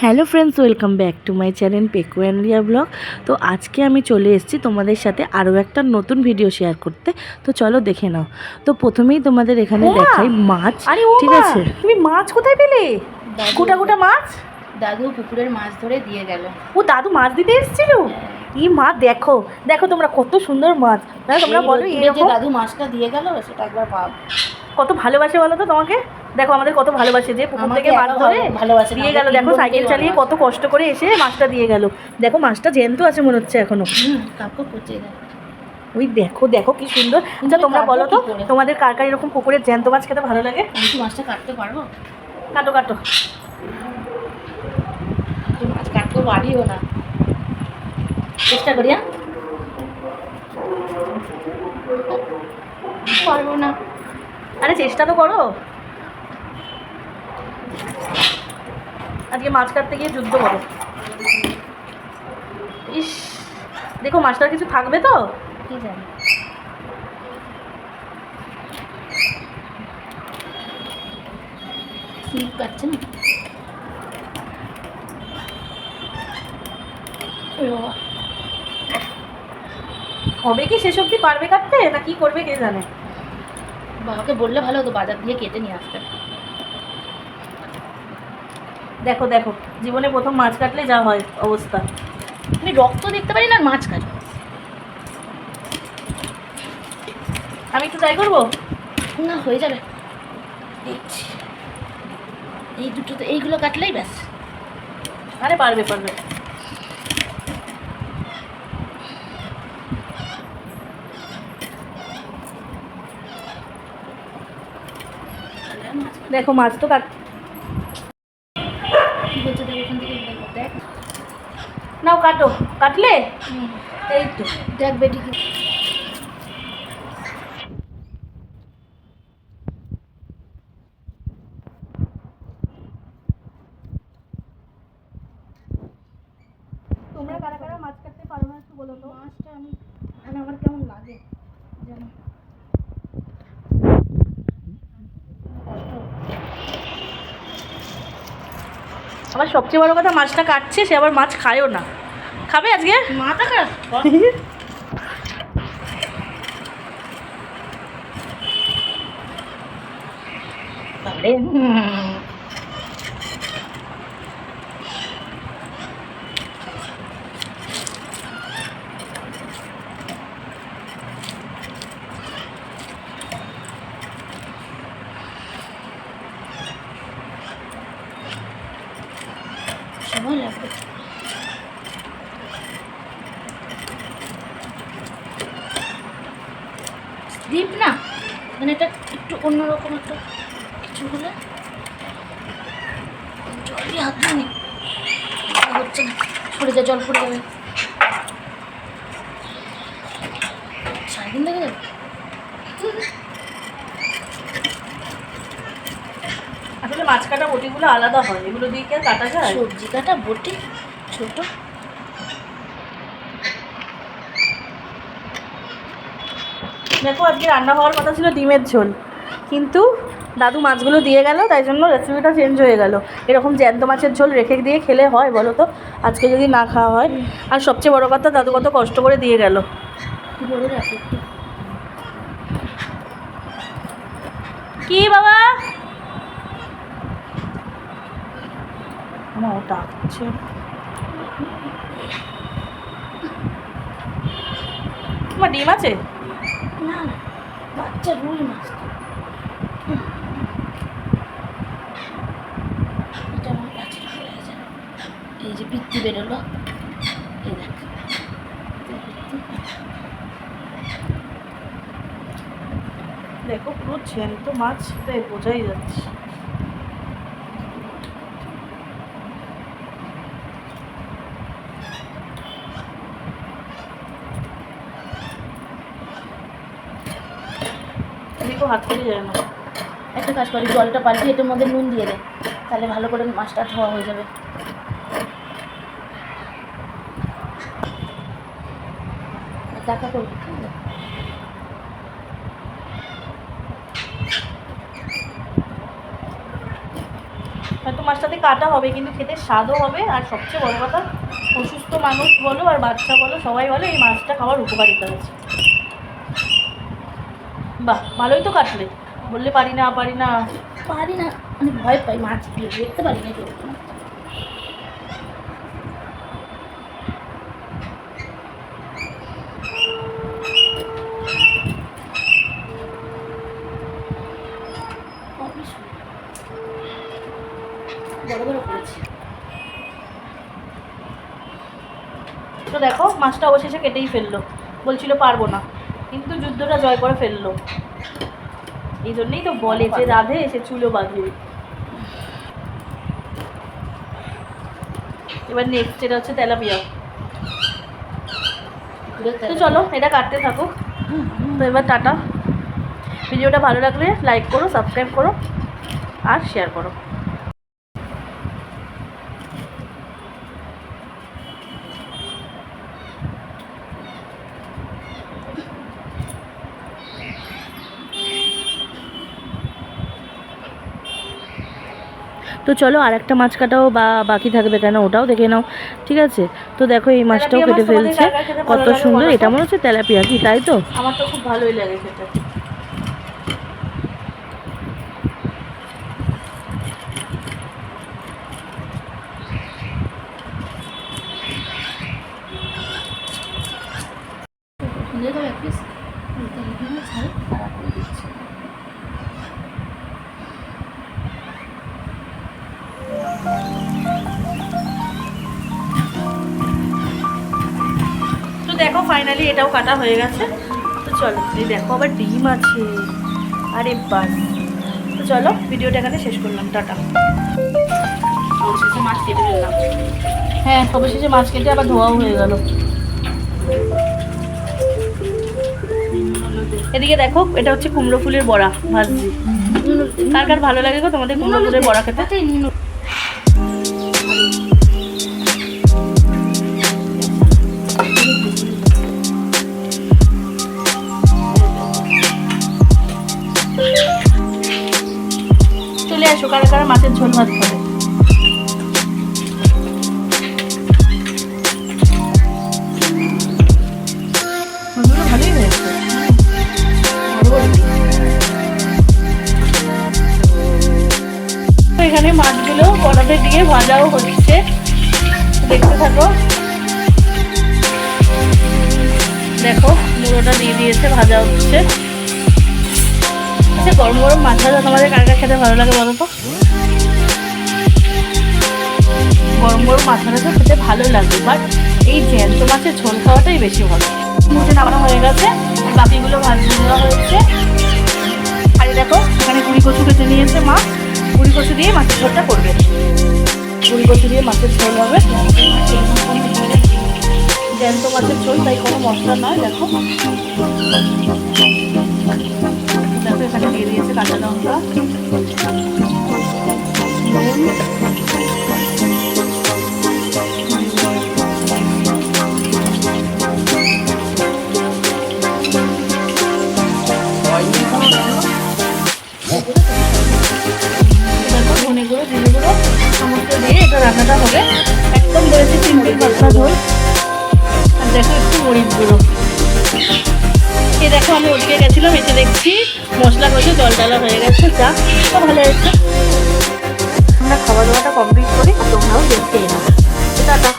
Hello friends welcome back to my channel পেকু রিয়া blog. তো আজকে আমি চলে এসেছি তোমাদের সাথে আরও একটা নতুন ভিডিও শেয়ার করতে। তো চলো দেখে নাও। তো প্রথমেই তোমাদের এখানে! দেখাই মাছ ঠিক আছে? তুমি মাছ কোথায় পেলে? গোটা গোটা মাছ? দাদু পুকুরের মাছ ধরে দিয়ে গেল। ও দাদু মাছ দিতে এসেছিল? ই মা দেখো দেখো তোমরা কত সুন্দর মাছ। তোমরা বলো দাদু মাছটা দিয়ে গেল সেটা একবার ভাব কত ভালোবাসে বলো তো তোমাকে। দেখো আমাদের কত ভালোবাসে যে পুকুর থেকে এত ধরে ভালোবাসে দিয়ে গেল। দেখো সাইকেল চালিয়ে কত কষ্ট করে এসে মাছটা দিয়ে গেল। দেখো মাছটা জ্যান্ত আছে মনে হচ্ছে এখনও। হুম পচে যায় ওই দেখো দেখো কি সুন্দর। আচ্ছা তোমরা বলো তো তোমাদের কার কার এরকম পুকুরের জ্যান্ত মাছ খেতে ভালো লাগে? আমি কি মাছটা কাটতে পারব? কাটো কাটো। মাছ কাটতে পারিও না। চেষ্টা করি হ্যাঁ? পারব না। আরে চেষ্টা তো করো। আজকে মাছ কাটতে গিয়ে যুদ্ধ করো ইস দেখো মাছটার কিছু থাকবে তো? কি জানি। স্লিপ কাটছে না? হবে কি শেষ অবধি পারবে কাটতে? না কি করবে কে জানে? বাবাকে বললে ভালো হতো বাজার দিয়ে কেটে নিয়ে আসতে। দেখো দেখো জীবনে প্রথম মাছ কাটলে যা হয় অবস্থা। আমি রক্ত দেখতে পারি না মাছ কাটি আমি একটু ট্রাই করব? না হয়ে যাবে। দেখছি। এই দুটো তো এইগুলো কাটলেই ব্যাস। আরে পারবে পারবে। দেখো মাছ তো কাট কি বলছে দেখ ওখান থেকে দেখো, দেখ নাও কাটো কাটলে এই তো দেখ বেটি কি। তোমরা কারা কারা মাছ কাটতে পারো না একটু বলো তো? মাছটা আমি মানে আমার কেমন লাগে জানো আবার সবচেয়ে বড় কথা মাছটা কাটছে সে আবার মাছ খায়ও না। খাবে আজকে? মাথা খারাপ হুম। স্লিপ না? মানে এটা একটু অন্যরকম একটা কিছু হলে জল দিয়ে হাত ধুয়ে হচ্ছে না। পড়ে যায় জল পড়ে যাবে। সারাদিন লেগে যাবে? আসলে মাছ কাটা বটিগুলো আলাদা হয়। এগুলো দিয়ে কি কাটা যায়? সবজি কাটা বটি ছোট। দেখো আজকে রান্না হওয়ার কথা ছিল ডিমের ঝোল। কিন্তু দাদু মাছগুলো দিয়ে গেল, তাই জন্য রেসিপিটা চেঞ্জ হয়ে গেল। এরকম জ্যান্ত মাছের ঝোল রেখে দিয়ে খেলে হয় বলো তো? আজকে যদি না খাওয়া হয়। আর সবচেয়ে বড় কথা, দাদু কত কষ্ট করে দিয়ে গেল। কি বাবা? তোমার ডিম আছে? না না বাচ্চা রুই মাছ তো। এটা আমার। এই যে পিত্তি বেরোলো দেখ পুরো জ্যান্ত মাছ, তাই বোঝাই যাচ্ছে দেখো হাত থেকে যায় না একটা কাজ করি, জলটা পাল্টে এটার মধ্যে নুন দিয়ে দে তাহলে ভালো করে মাছটা ধোয়া হয়ে যাবে। দেখা করব হয়তো মাছটাতে কাটা হবে, কিন্তু খেতে স্বাদও হবে, আর সবচেয়ে বড় কথা, অসুস্থ মানুষ বলো আর বাচ্চা বলো, সবাই বলো এই মাছটা খাওয়ার উপকারিতা আছে বাহ ভালোই তো কাটলে। বললে পারি না পারি না। পারি না আমি ভয় পাই মাছ দিয়ে দেখতে পারি না তো দেখো মাছটা অবশেষে কেটেই ফেলল। বলছিল পারব না। কিন্তু যুদ্ধটা জয় করে ফেলল। এই জন্যই তো বলে যে রাধে এসে চুলো বাঁধে। এবার নেক্সট এটা হচ্ছে তেলাপিয়া। তো চলো, এটা কাটতে থাকো তো এবার টাটা। ভিডিওটা ভালো লাগলে লাইক করো সাবস্ক্রাইব করো, আর শেয়ার করো। তো চলো আর একটা মাছ কাটাও বা বাকি থাকবে কেন ওটাও দেখে নাও ঠিক আছে? তো দেখো এই মাছটাও কেটে ফেলছে কত সুন্দর এটা মনে হচ্ছে তেলাপিয়া কি তাই তো? আমার তো খুব ভালোই লাগে সেটা দেখো ফাইনালি এটাও কাটা হয়ে গেছে। তো চলো এই দেখো আবার ডিম আছে। আরে বাস। তো চলো ভিডিওটা এখানে শেষ করলাম। টাটা। অবশেষে মাছ কেটে হ্যাঁ অবশেষে মাছ কেটে আবার ধোয়াও হয়ে গেল। এদিকে দেখো এটা হচ্ছে কুমড়ো ফুলের বড়া ভাজি কার কার ভালো লাগে গো তোমাদের কুমড়ো ফুলের বড়া খেতে? নুন কারা মাছের ঝোল ভাত খাবে এখানে মাছগুলো কড়াতে দিয়ে ভাজাও হচ্ছে। দেখতে থাকো। দেখো, মুড়োটা দিয়ে দিয়েছে, ভাজা হচ্ছে। আচ্ছা গরম গরম মাছ ভাজা। তোমাদের কার কার খেতে ভালো লাগে বলো তো? গরম গরম মাছ ভাজা খেতে ভালো লাগে বাট এই জ্যান্ত মাছের ঝোল খাওয়াটাই বেশি ভালো। মুখে নামানো হয়ে গেছে, বাকিগুলো ভাজিয়ে দেওয়া হয়েছে। আর দেখো, এখানে কুড়ি কচু কেটে নিয়েছে মা। কুড়ি কচু দিয়ে মাছের ঝোলটা করবে। কুড়ি কচু দিয়ে মাছের ঝোল হবে। জ্যান্ত মাছের ঝোল, তাই কোনো মশলা নয়, দেখো। দেখো এখানে দিয়ে দিয়েছে কাঁচা লঙ্কা রান্নাটা হবে একদম বলেছি সিম্পল পাতলা ঝোল আর দেখো একটু মরিচ গুঁড়ো এদিকে দেখো, আমি ওদিকে গেছিলাম, এসে দেখছি মশলা কষে জল ডালা হয়ে গেছে, যা ভালো হয়েছে। আমরা খাওয়া দাওয়াটা কমপ্লিট করি তোমরাও দেখতে এলাম টাটা।